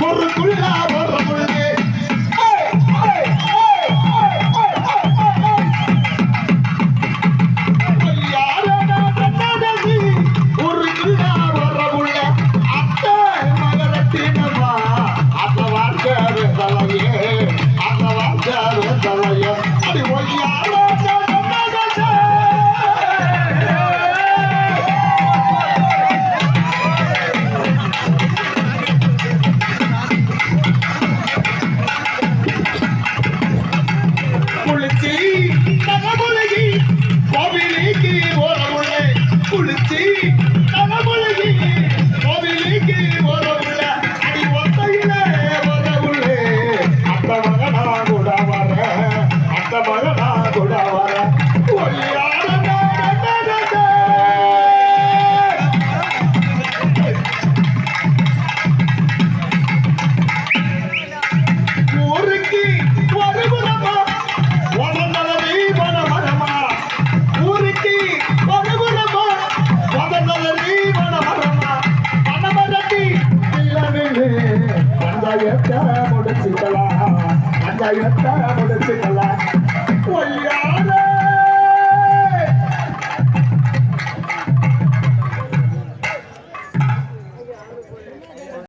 ஒரு புள்ளா ஒரு புள்ளா வனமரத்தி இல்லவில்லை பஞ்சாயத்தை முடிச்சுக்கலாம் பஞ்சாயத்தை